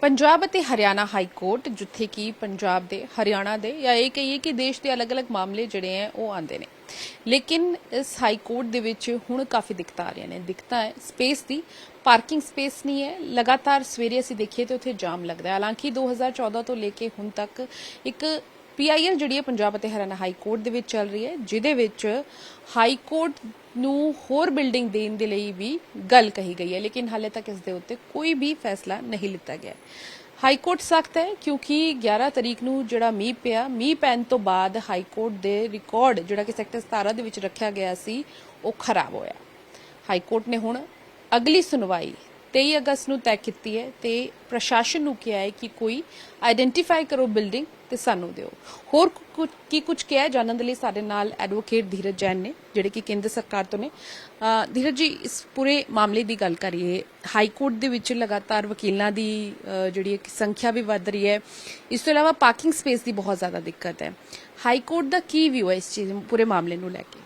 ਪੰਜਾਬ ਅਤੇ Haryana high court ਜਿੱਥੇ ਕਿ ਪੰਜਾਬ ਦੇ, ਹਰਿਆਣਾ ਦੇ, ਜਾਂ ਇਹ ਕਹੀਏ ਕਿ ਦੇਸ਼ ਦੇ ਅਲੱਗ-ਅਲੱਗ ਮਾਮਲੇ ਜਿਹੜੇ ਹੈ ਉਹ ਆਉਂਦੇ ਨੇ। ਲੇਕਿਨ ਇਸ ਹਾਈ ਕੋਰਟ ਦੇ ਵਿੱਚ ਹੁਣ ਕਾਫੀ ਦਿੱਕਤਾਂ ਆ ਰਹੀਆਂ ਨੇ। ਦਿੱਕਤਾਂ ਹੈ ਸਪੇਸ ਦੀ, ਪਾਰਕਿੰਗ ਸਪੇਸ ਨਹੀਂ ਹੈ ਲਗਾਤਾਰ ਸਵੇਰੇ ਅਸੀਂ ਦੇਖੀਏ ਤੇ ਉੱਥੇ ਜਾਮ ਲੱਗਦਾ ਹੈ ਹਾਲਾਂਕਿ 2014 ਤੋਂ ਲੈ ਕੇ ਹੁਣ ਤੱਕ ਇੱਕ ਪੀਆਈਐਲ ਜਿਹੜੀ ਹੈ ਪੰਜਾਬ ਅਤੇ ਹਰਿਆਣਾ ਹਾਈ ਕੋਰਟ ਦੇ ਵਿੱਚ ਚੱਲ ਰਹੀ ਹੈ ਜਿਹਦੇ ਵਿੱਚ ਹਾਈ ਕੋਰਟ ਨੂੰ ਹੋਰ ਬਿਲਡਿੰਗ ਦੇਣ ਦੇ ਲਈ ਵੀ ਗੱਲ ਕਹੀ ਗਈ ਹੈ, ਲੇਕਿਨ ਹਾਲੇ ਤੱਕ ਇਸ ਦੇ ਉੱਤੇ ਕੋਈ ਵੀ ਫੈਸਲਾ ਨਹੀਂ ਲਿੱਤਾ ਗਿਆ ਹੈ। ਹਾਈ ਕੋਰਟ ਸਖਤ ਹੈ, ਕਿਉਂਕਿ 11 ਤਰੀਕ ਨੂੰ ਜਿਹੜਾ ਮੀਂਹ ਪਿਆ, ਮੀਂਹ ਪੈਣ ਤੋਂ ਬਾਅਦ ਹਾਈ ਕੋਰਟ ਦੇ ਰਿਕਾਰਡ ਜਿਹੜਾ ਕਿ ਸੈਕਟਰ 17 ਦੇ ਵਿੱਚ ਰੱਖਿਆ ਗਿਆ ਸੀ, ਉਹ ਖਰਾਬ ਹੋਇਆ ਹਾਈ ਕੋਰਟ ਨੇ ਹੁਣ ਅਗਲੀ ਸੁਣਵਾਈ 23 ਅਗਸਤ ਨੂੰ ਤੈਅ ਕੀਤੀ ਹੈ ਤੇ ਪ੍ਰਸ਼ਾਸਨ ਨੂੰ ਕਿਹਾ ਹੈ ਕਿ ਕੋਈ ਆਇਡੈਂਟੀਫਾਈ ਕਰੋ ਬਿਲਡਿੰਗ ਤੇ ਸਾਨੂੰ ਦਿਓ। ਹੋਰ ਕੀ ਕੁਝ ਕਿਹਾ ਜਾਣਨ ਦੇ ਲਈ ਸਾਡੇ ਨਾਲ ਐਡਵੋਕੇਟ ਧੀਰਜ ਜੈਨ ਨੇ, ਜਿਹੜੇ ਕਿ ਕੇਂਦਰ ਸਰਕਾਰ ਤੋਂ ਨੇ। ਧੀਰਜ ਜੀ, ਇਸ ਪੂਰੇ ਮਾਮਲੇ ਦੀ ਗੱਲ ਕਰੀਏ, ਹਾਈ ਕੋਰਟ ਦੇ ਵਿੱਚ ਲਗਾਤਾਰ ਵਕੀਲਾਂ ਦੀ ਜਿਹੜੀ ਸੰਖਿਆ ਵੀ ਵੱਧ ਰਹੀ ਹੈ। ਇਸ ਤੋਂ ਇਲਾਵਾ ਪਾਰਕਿੰਗ ਸਪੇਸ ਦੀ ਬਹੁਤ ਜ਼ਿਆਦਾ ਦਿੱਕਤ ਹੈ। ਹਾਈ ਕੋਰਟ ਦਾ ਕੀ ਵਿਊ ਹੈ ਇਸ ਚੀਜ਼, ਪੂਰੇ ਮਾਮਲੇ ਨੂੰ ਲੈ ਕੇ?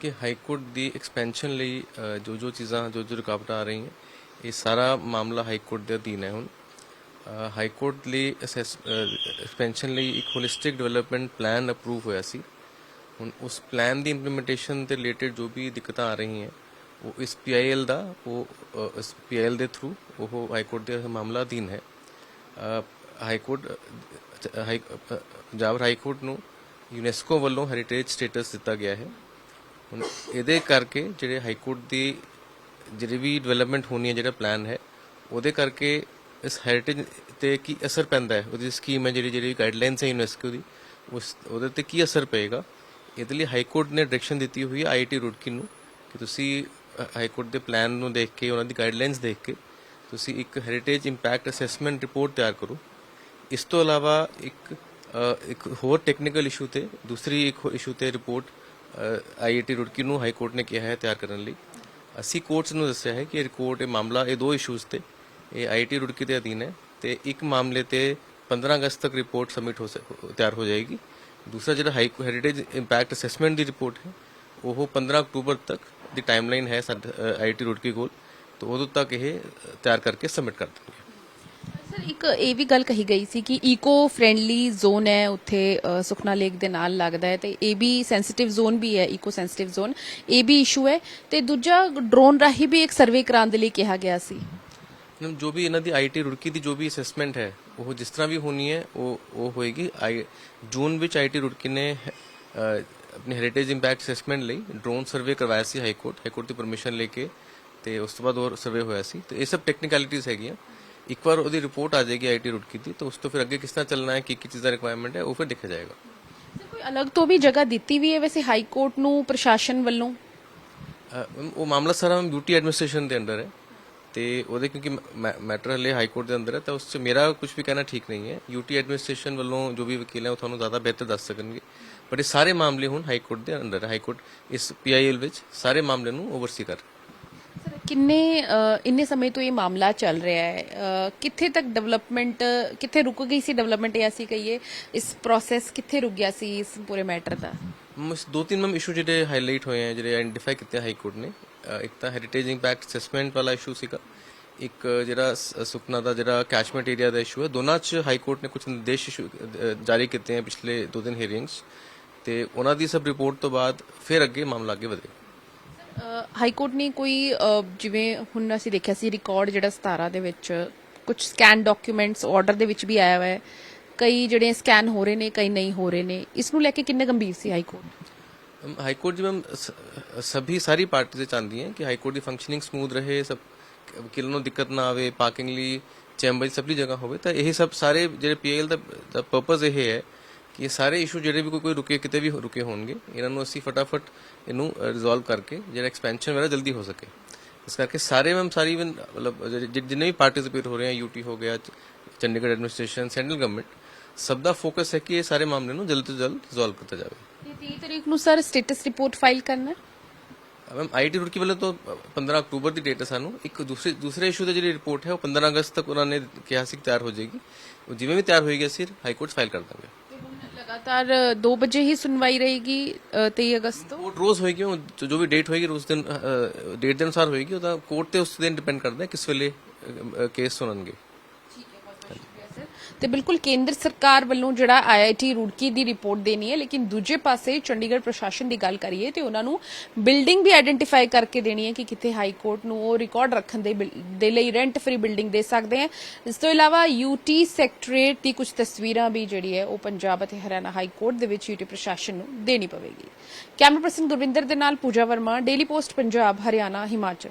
ਕਿ ਹਾਈ ਕੋਰਟ ਦੀ ਐਕਸਪੈਂਸ਼ਨ ਲਈ ਜੋ ਜੋ ਚੀਜ਼ਾਂ ਜੋ ਜੋ ਰੁਕਾਵਟਾਂ ਆ ਰਹੀਆਂ, ਇਹ ਸਾਰਾ ਮਾਮਲਾ ਹਾਈ ਕੋਰਟ ਦੇ ਅਧੀਨ ਹੈ ਹੁਣ। ਹਾਈ ਕੋਰਟ ਲਈ ਐਕਸਪੈਂਸ਼ਨ ਲਈ ਇੱਕ ਹੋਲਿਸਟਿਕ ਡਿਵੈਲਪਮੈਂਟ ਪਲਾਨ ਅਪਰੂਵ ਹੋਇਆ ਸੀ। ਹੁਣ ਉਸ ਪਲਾਨ ਦੀ ਇੰਪਲੀਮੈਂਟੇਸ਼ਨ ਦੇ ਰਿਲੇਟਡ ਜੋ ਵੀ ਦਿੱਕਤਾਂ ਆ ਰਹੀਆਂ ਉਹ ਇਸ ਪੀਆਈਐਲ ਦਾ ਉਹ ਅ, ਇਸ ਪੀਆਈਐਲ ਦੇ ਥਰੂ ਉਹ ਹਾਈ ਕੋਰਟ ਦੇ ਮਾਮਲਾ ਅਧੀਨ ਹੈ। ਹਾਈ ਕੋਰਟ ਹਾਈ ਅ, ਪੰਜਾਬ ਹਾਈ ਕੋਰਟ ਨੂੰ ਯੂਨੈਸਕੋ ਵੱਲੋਂ ਹੈਰੀਟੇਜ ਸਟੇਟਸ ਦਿੱਤਾ ਗਿਆ ਹੈ। ਹੁਣ ਇਹਦੇ ਕਰਕੇ ਜਿਹੜੇ ਹਾਈ ਕੋਰਟ ਦੀ ਜਿਹੜੀ ਵੀ ਡਿਵੈਲਪਮੈਂਟ ਹੋਣੀ ਹੈ ਜਿਹੜਾ ਪਲਾਨ ਹੈ ਉਹਦੇ ਕਰਕੇ ਇਸ ਹੈਰੀਟੇਜ ਤੇ ਕੀ ਅਸਰ ਪੈਂਦਾ ਹੈ? ਉਹਦੀ ਸਕੀਮ ਹੈ ਜਿਹੜੀ ਜਿਹੜੀ ਗਾਈਡਲਾਈਨਸ ਹੈ ਯੂਨੈਸਕੋ ਦੀ, ਉਸ, ਉਹਦੇ ਤੇ ਕੀ ਅਸਰ ਪਏਗਾ? ਇਹਦੇ ਲਈ ਹਾਈ ਕੋਰਟ ਨੇ ਡਾਇਰੈਕਸ਼ਨ ਦਿੱਤੀ ਹੋਈ ਹੈ ਆਈਆਈਟੀ ਰੁੜਕੀ ਨੂੰ ਕਿ ਤੁਸੀਂ ਹਾਈ ਕੋਰਟ ਦੇ ਪਲਾਨ ਨੂੰ ਦੇਖ ਕੇ, ਉਹਨਾਂ ਦੀ ਗਾਈਡਲਾਈਨਸ ਦੇਖ ਕੇ, ਤੁਸੀਂ ਇੱਕ ਹੈਰੀਟੇਜ ਇੰਪੈਕਟ ਅਸੈਸਮੈਂਟ ਰਿਪੋਰਟ ਤਿਆਰ ਕਰੋ। ਇਸ ਤੋਂ ਇਲਾਵਾ ਇੱਕ ਇੱਕ ਹੋਰ ਟੈਕਨੀਕਲ ਇਸ਼ੂ ਤੇ, ਦੂਸਰੀ ਇੱਕ ਇਸ਼ੂ ਤੇ ਰਿਪੋਰਟ ਆਈਆਈਟੀ ਰੁੜਕੀ ਨੂੰ ਹਾਈ ਕੋਰਟ ਨੇ ਕਿਹਾ ਹੈ ਤਿਆਰ ਕਰਨ ਲਈ। ਅਸੀਂ ਕੋਰਟਸ ਨੂੰ ਦੱਸਿਆ ਹੈ ਕਿ ਇਹ ਰਿਪੋਰਟ ਇਹ ਮਾਮਲਾ, ਇਹ ਦੋ ਇਸ਼ੂਜ਼ ਤੇ ਇਹ ਆਈਆਈਟੀ ਰੁੜਕੀ ਦੇ ਅਧੀਨ ਹੈ ਤੇ ਇੱਕ ਮਾਮਲੇ ਤੇ 15 ਅਗਸਤ ਤੱਕ ਰਿਪੋਰਟ ਸਬਮਿਟ ਹੋ ਸ- ਤਿਆਰ ਹੋ ਜਾਏਗੀ। ਦੂਸਰਾ ਜਿਹੜਾ ਹਾਈ ਹੈਰੀਟੇਜ ਇੰਪੈਕਟ ਅਸੈਸਮੈਂਟ ਦੀ ਰਿਪੋਰਟ ਹੈ, ਉਹ 15 ਅਕਤੂਬਰ ਤੱਕ ਦੀ ਟਾਈਮਲਾਈਨ ਹੈ ਆਈਆਈਟੀ ਰੁੜਕੀ ਕੋਲ। ਤਾਂ ਉਦੋਂ ਤੱਕ ਇਹ ਤਿਆਰ ਕਰਕੇ ਸਬਮਿਟ ਕਰ ਦੇਣਗੇ ਸਰ, ਇੱਕ ਇਹ ਵੀ ਗੱਲ ਕਹੀ ਗਈ ਸੀ ਕਿ ਈਕੋ ਫ੍ਰੈਂਡਲੀ ਜ਼ੋਨ ਹੈ ਉੱਥੇ ਸੁਖਨਾ ਲੇਕ ਦੇ ਨਾਲ ਲੱਗਦਾ ਹੈ ਤੇ ਇਹ ਵੀ ਸੈਂਸਿਟਿਵ ਜ਼ੋਨ ਵੀ ਹੈ ਈਕੋ ਸੈਂਸਿਟਿਵ ਜ਼ੋਨ ਇਹ ਵੀ ਇਸ਼ੂ ਹੈ। ਤੇ ਦੂਜਾ ਡਰੋਨ ਰਾਹੀਂ ਵੀ ਇੱਕ ਸਰਵੇ ਕਰਾਉਣ ਦੇ ਲਈ ਕਿਹਾ ਗਿਆ ਸੀ। ਮੈਮ ਜੋ ਵੀ ਇਹਨਾਂ ਦੀ ਆਈਟੀ ਰੁੜਕੀ ਦੀ ਜੋ ਵੀ ਅਸੈਸਮੈਂਟ ਹੈ ਉਹ ਜਿਸ ਤਰ੍ਹਾਂ ਵੀ ਹੋਣੀ ਹੈ ਉਹ ਉਹ ਹੋਏਗੀ ਜੂਨ ਵਿੱਚ ਆਈਟੀ ਰੁੜਕੀ ਨੇ ਆਪਣੀ ਹੈਰੀਟੇਜ ਇੰਪੈਕਟ ਅਸੈਸਮੈਂਟ ਲਈ ਡਰੋਨ ਸਰਵੇ ਕਰਵਾਇਆ ਸੀ ਹਾਈ ਕੋਰਟ ਹਾਈ ਕੋਰਟ ਦੀ ਪਰਮਿਸ਼ਨ ਲੈ ਕੇ ਤੇ ਉਸ ਤੋਂ ਬਾਅਦ ਹੋਰ ਸਰਵੇ ਹੋਇਆ ਸੀ ਤੇ ਇਹ ਸਭ ਟੈਕਨੀਕੈਲਿਟੀਜ਼ ਹੈਗੀਆਂ ਇੱਕ ਵਾਰ ਉਹਦੀ ਰਿਪੋਰਟ ਆ ਜਾਏਗੀ ਆਈਟੀ ਰੁੜਕੀ ਦੀ ਤਾਂ ਉਸ ਤੋਂ ਫਿਰ ਅੱਗੇ ਕਿਸ ਤਰ੍ਹਾਂ ਚੱਲਣਾ ਹੈ ਕੀ ਕੀ ਚੀਜ਼ਾਂ ਰਿਕੁਆਇਰਮੈਂਟ ਹੈ ਉਹ ਫਿਰ ਦੇਖਿਆ ਜਾਏਗਾ ਕੋਈ ਅਲੱਗ ਤੋਂ ਵੀ ਜਗ੍ਹਾ ਦਿੱਤੀ ਵੀ ਹੈ ਵੈਸੇ ਹਾਈ ਕੋਰਟ ਨੂੰ ਪ੍ਰਸ਼ਾਸਨ ਵੱਲੋਂ ਉਹ ਮਾਮਲਾ ਸਾਰਾ ਬਿਊਟੀ ਐਡਮਿਨਿਸਟ੍ਰੇਸ਼ਨ ਦੇ ਅੰਡਰ ਹੈ ਤੇ ਉਹਦੇ ਕਿਉਂਕਿ ਮੈਟਰ ਹਲੇ ਹਾਈ ਕੋਰਟ ਦੇ ਅੰਦਰ ਹੈ ਤਾਂ ਉਸ 'ਚ ਮੇਰਾ ਕੁਝ ਵੀ ਕਹਿਣਾ ਠੀਕ ਨਹੀਂ ਹੈ। ਯੂਟੀ ਐਡਮਿਨਿਸਟ੍ਰੇਸ਼ਨ ਵੱਲੋਂ ਜੋ ਵੀ ਵਕੀਲ ਹੈ ਉਹ ਤੁਹਾਨੂੰ ਜ਼ਿਆਦਾ ਬਿਹਤਰ ਦੱਸ ਸਕਣਗੇ। ਪਰ ਇਹ ਸਾਰੇ ਮਾਮਲੇ ਹੁਣ ਹਾਈ ਕੋਰਟ ਦੇ ਅੰਡਰ ਹੈ ਹਾਈ ਕੋਰਟ ਇਸ ਪੀਆਈਐਲ ਵਿੱਚ ਸਾਰੇ ਮਾਮਲੇ ਨੂੰ ਓਵਰਸੀ ਕਰ ਕਿੰਨੇ ਇੰਨੇ ਸਮੇਂ ਤੋਂ ਇਹ ਮਾਮਲਾ ਚੱਲ ਰਿਹਾ ਹੈ? ਕਿੱਥੇ ਤੱਕ ਡਿਵੈਲਪਮੈਂਟ ਕਿੱਥੇ ਰੁਕ ਗਈ ਸੀ ਡਿਵੈਲਪਮੈਂਟ ਇਹ ਅਸੀਂ ਕਹੀਏ? ਇਸ ਪ੍ਰੋਸੈਸ ਕਿੱਥੇ ਰੁਕ ਗਿਆ ਸੀ ਇਸ ਪੂਰੇ ਮੈਟਰ ਦਾ? ਦੋ ਤਿੰਨ ਮੈਮ ਇਸ਼ੂ ਜਿਹੜੇ ਹਾਈਲਾਈਟ ਹੋਏ ਆ ਜਿਹੜੇ ਆਇਡੈਂਟੀਫਾਈ ਕੀਤੇ ਹਾਈ ਕੋਰਟ ਨੇ ਇੱਕ ਤਾਂ ਹੈਰੀਟੇਜ ਇੰਪੈਕਟ ਅਸੈਸਮੈਂਟ ਵਾਲਾ ਇਸ਼ੂ ਸੀਗਾ। ਇੱਕ ਜਿਹੜਾ ਸ- ਦਾ ਜਿਹੜਾ ਕੈਚਮੈਂਟ ਏਰੀਆ ਦਾ ਇਸ਼ੂ ਹੈ, ਦੋਨਾਂ 'ਚ ਹਾਈ ਕੋਰਟ ਨੇ ਕੁਝ ਨਿਰਦੇਸ਼ ਜਾਰੀ ਕੀਤੇ ਆ ਪਿਛਲੇ ਦੋ ਦਿਨ ਹੀਅਰਿੰਗਸ ਤੇ ਉਹਨਾਂ ਦੀ ਸਭ ਰਿਪੋਰਟ ਤੋਂ ਬਾਅਦ ਫਿਰ ਅੱਗੇ ਮਾਮਲਾ ਅੱਗੇ ਵਧੇਗਾ ਹਾਈ ਕੋਰਟ ਨੇ ਕੋਈ ਜਿਵੇਂ ਹੁਣ ਅਸੀਂ ਦੇਖਿਆ ਸੀ ਰਿਕਾਰਡ ਜਿਹੜਾ 17 ਦੇ ਵਿੱਚ ਕੁਝ ਸਕੈਨ ਡਾਕੂਮੈਂਟਸ ਆਰਡਰ ਦੇ ਵਿੱਚ ਵੀ ਆਇਆ ਹੋਇਆ ਹੈ। ਕਈ ਜਿਹੜੇ ਸਕੈਨ ਹੋ ਰਹੇ ਨੇ, ਕਈ ਨਹੀਂ ਹੋ ਰਹੇ ਨੇ। ਇਸ ਨੂੰ ਲੈ ਕੇ ਕਿੰਨੇ ਗੰਭੀਰ ਸੀ ਹਾਈ ਕੋਰਟ ਹਾਈ ਕੋਰਟ ਜੀ ਮੈਮ ਸਭੀ ਸਾਰੀ ਪਾਰਟੀਆਂ ਚਾਹੁੰਦੀ ਹੈ ਕਿ ਹਾਈ ਕੋਰਟ ਦੀ ਫੰਕਸ਼ਨਿੰਗ ਸਮੂਥ ਰਹੇ ਸਭ ਵਕੀਲਾਂ ਨੂੰ ਦਿੱਕਤ ਨਾ ਆਵੇ ਪਾਰਕਿੰਗ ਲਈ ਚੈਂਬਰ ਸਭ ਦੀ ਜਗ੍ਹਾ ਹੋਵੇ ਤਾਂ ਇਹ ਸਭ ਸਾਰੇ ਜਿਹੜੇ ਪੀਐਲ ਦਾ ਦਾ ਪਰਪਸ ਇਹ ਹੈ ਕਿ ਇਹ ਸਾਰੇ ਇਸ਼ੂ ਜਿਹੜੇ ਵੀ ਕੋਈ ਕੋਈ ਰੁਕੇ ਕਿਤੇ ਵੀ ਰੁਕੇ ਹੋਣਗੇ ਇਹਨਾਂ ਨੂੰ ਅਸੀਂ ਫਟਾਫਟ ਇਹਨੂੰ ਰਿਜ਼ੋਲਵ ਕਰਕੇ ਜਿਹੜਾ ਐਕਸਪੈਂਸ਼ਨ ਵਗੈਰਾ ਜਲਦੀ ਹੋ ਸਕੇ ਇਸ ਕਰਕੇ ਸਾਰੇ ਮੈਮ ਸਾਰੀ even ਮਤਲਬ ਜਿ- ਜਿੰਨੇ ਵੀ ਪਾਰਟਿਸਿਪੇਟ ਹੋ ਰਹੇ ਆ ਯੂਟੀ ਹੋ ਗਿਆ ਚੰਡੀਗੜ੍ਹ ਐਡਮਿਨਿਸਟ੍ਰੇਸ਼ਨ ਸੈਂਟਰਲ ਗਵਰਨਮੈਂਟ ਸਭ ਦਾ ਫੋਕਸ ਹੈ ਕਿ ਇਹ ਸਾਰੇ ਮਾਮਲੇ ਨੂੰ ਜਲਦ ਤੋਂ ਜਲਦ ਰਿਜ਼ੋਲਵ ਕੀਤਾ ਜਾਵੇ ਤੇ 30 ਤਰੀਕ ਨੂੰ ਸਰ ਸਟੇਟਸ ਰਿਪੋਰਟ ਫਾਈਲ ਕਰਨਾ ਮੈਮ ਆਈਟੀ ਰੁੜਕੀ ਵੱਲੋਂ ਤੋਂ 15 ਅਕਤੂਬਰ ਦੀ ਡੇਟ ਹੈ ਸਾਨੂੰ। ਇੱਕ ਦੂਸਰੇ ਦੂਸਰੇ ਇਸ਼ੂ ਦੀ ਜਿਹੜੀ ਰਿਪੋਰਟ ਹੈ ਉਹ 15 ਅਗਸਤ ਤੱਕ ਉਹਨਾਂ ਨੇ ਕਿਹਾ ਸੀ ਕਿ ਤਿਆਰ ਹੋ ਜਾਏਗੀ। ਉਹ ਜਿਵੇਂ ਵੀ ਤਿਆਰ ਹੋਏਗੀ ਅਸੀਂ ਹਾਈ ਕੋਰਟ ਫਾਈਲ ਕਰ ਦਾਂਗੇ। ਲਗਾਤਾਰ 2 ਵਜੇ ਹੀ ਸੁਣਵਾਈ ਰਹੇਗੀ ਅ, 23 ਅਗਸਤ ਤੋਂ। ਕੋਰਟ ਰੋਜ਼ ਹੋਏਗੀ ਜੋ ਵੀ ਡੇਟ ਹੋਏਗੀ ਉਸ ਦਿਨ ਡੇਟ ਦੇ ਅਨੁਸਾਰ ਹੋਏਗੀ। ਉਹਦਾ ਕੋਰਟ ਤੇ ਉਸ ਦਿਨ ਡਿਪੈਂਡ ਕਰਦਾ ਹੈ ਕਿਸ ਵੇਲੇ ਕੇਸ ਸੁਣਨਗੇ। ਤੇ ਬਿਲਕੁਲ ਕੇਂਦਰ ਸਰਕਾਰ ਵੱਲੋਂ ਜਿਹੜਾ ਆਈਆਈਟੀ ਰੁੜਕੀ ਦੀ ਰਿਪੋਰਟ ਦੇਣੀ ਹੈ, ਲੇਕਿਨ ਦੂਜੇ ਪਾਸੇ ਚੰਡੀਗੜ੍ਹ ਪ੍ਰਸ਼ਾਸਨ ਦੀ ਗੱਲ ਕਰੀਏ ਤੇ ਉਹਨਾਂ ਨੂੰ ਬਿਲਡਿੰਗ ਵੀ ਆਇਡੈਂਟੀਫਾਈ ਕਰਕੇ ਦੇਣੀ ਹੈ ਕਿ ਕਿੱਥੇ ਹਾਈ ਕੋਰਟ ਨੂੰ ਉਹ ਰਿਕਾਰਡ ਰੱਖਣ ਦੇ ਦੇ ਲਈ ਰੈਂਟ ਫ੍ਰੀ ਬਿਲਡਿੰਗ ਦੇ ਸਕਦੇ ਹੈ। ਇਸ ਤੋਂ ਇਲਾਵਾ ਯੂਟੀ ਸੈਕਟਰੀਏਟ ਦੀ ਕੁਝ ਤਸਵੀਰਾਂ ਵੀ ਜਿਹੜੀ ਹੈ ਉਹ ਪੰਜਾਬ ਅਤੇ ਹਰਿਆਣਾ ਹਾਈ ਕੋਰਟ ਦੇ ਵਿੱਚ ਯੂਟੀ ਪ੍ਰਸ਼ਾਸਨ ਨੂੰ ਦੇਣੀ ਪਵੇਗੀ। ਕੈਮਰਾ ਪਰਸਨ ਗੁਰਵਿੰਦਰ ਦੇ ਨਾਲ ਪੂਜਾ ਵਰਮਾ, ਡੇਲੀ ਪੋਸਟ ਪੰਜਾਬ, ਹਰਿਆਣਾ, ਹਿਮਾਚਲ।